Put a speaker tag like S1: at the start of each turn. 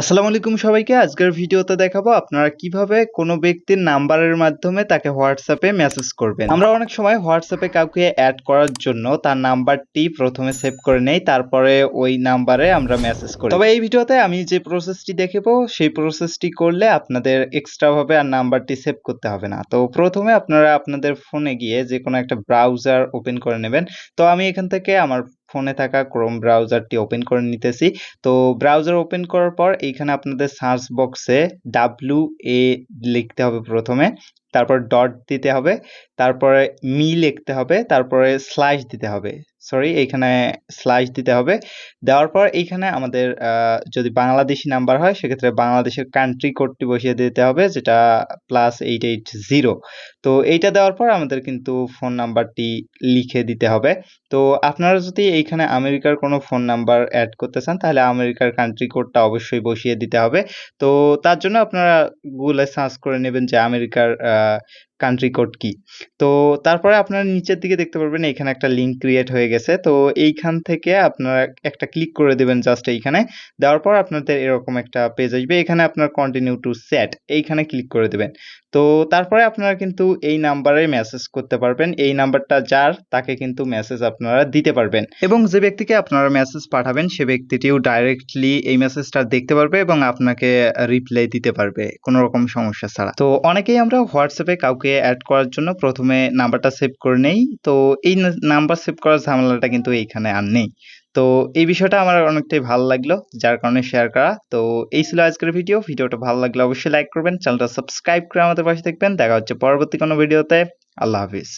S1: আসসালামু আলাইকুম সবাইকে। আজকের ভিডিওতে দেখাবো আপনারা কীভাবে কোনো ব্যক্তির নাম্বারের মাধ্যমে তাকে হোয়াটসঅ্যাপে মেসেজ করবেন। আমরা অনেক সময় হোয়াটসঅ্যাপে কাউকে অ্যাড করার জন্য তার নাম্বারটি প্রথমে সেভ করে নেই, তারপরে ওই নাম্বারে আমরা মেসেজ করি। তবে এই ভিডিওতে আমি যে প্রসেসটি দেখাবো, সেই প্রসেসটি করলে আপনাদের এক্সট্রা ভাবে আর নাম্বারটি সেভ করতে হবে না। তো প্রথমে আপনারা আপনাদের ফোনে গিয়ে যে কোনো একটা ব্রাউজার ওপেন করে নেবেন। তো আমি এখান থেকে আমার ফোনে থাকা ক্রোম ব্রাউজারটি ওপেন করে নিতেছি। তো ব্রাউজার ওপেন করার পর এইখানে আপনাদের সার্চ বক্সে ডাব্লিউ এ লিখতে হবে প্রথমে। তারপর ডট দিতে হবে, তারপরে মি লিখতে হবে, তারপরে স্ল্যাশ দিতে হবে সরি এইখানে স্ল্যাশ দিতে হবে, দেওয়ার পর এইখানে আমাদের যদি বাংলাদেশি নাম্বার হয়, সেক্ষেত্রে বাংলাদেশের কান্ট্রি কোডটি বসিয়ে দিতে হবে, যেটা প্লাস এইট এইট জিরো তো এইটা দেওয়ার পর আমাদের কিন্তু ফোন নাম্বারটি লিখে দিতে হবে, তো আপনারা যদি এইখানে আমেরিকার কোনো ফোন নাম্বার অ্যাড করতে চান, তাহলে আমেরিকার কান্ট্রি কোডটা অবশ্যই বসিয়ে দিতে হবে, তো তার জন্য আপনারা গুগলে সার্চ করে নেবেন যে আমেরিকার কান্ট্রি কোড কি? তো তারপরে আপনারা নিচের দিকে দেখতে পারবেন, এখানে একটা লিঙ্ক ক্রিয়েট হয়ে গেছে। তো এইখান থেকে আপনারা একটা ক্লিক করে দেবেন জাস্ট এইখানে। দেওয়ার পর আপনাদের এরকম একটা পেজ আসবে। এখানে আপনার কন্টিনিউ টু সেট এইখানে ক্লিক করে দেবেন। তো তারপরে আপনারা কিন্তু এই নাম্বারে মেসেজ করতে পারবেন। এই নাম্বারটা যার, তাকে কিন্তু মেসেজ আপনারা দিতে পারবেন। এবং যে ব্যক্তিকে আপনারা মেসেজ পাঠাবেন, সে ব্যক্তিটিও ডাইরেক্টলি এই মেসেজটা দেখতে পারবে এবং আপনাকে রিপ্লাই দিতে পারবে। কোনো রকম সমস্যা ছাড়া। তো অনেকেই আমরা হোয়াটসঅ্যাপে কাউকে অ্যাড করার জন্য প্রথমে নাম্বারটা সেভ করে নেই। তো এই নাম্বার সেভ করার ঝামেলাটা কিন্তু এইখানে আর নেই। তো এই বিষয়টা আমার অনেকটাই ভালো লাগল, যার কারণে শেয়ার করা। তো এই ছিল আজকের ভিডিও ভিডিওটা ভালো লাগলে অবশ্যই লাইক করবেন, চ্যানেলটা সাবস্ক্রাইব করে আমাদের পাশে দেখবেন দেখা হচ্ছে পরবর্তী কোনো ভিডিওতে আল্লাহ হাফিজ।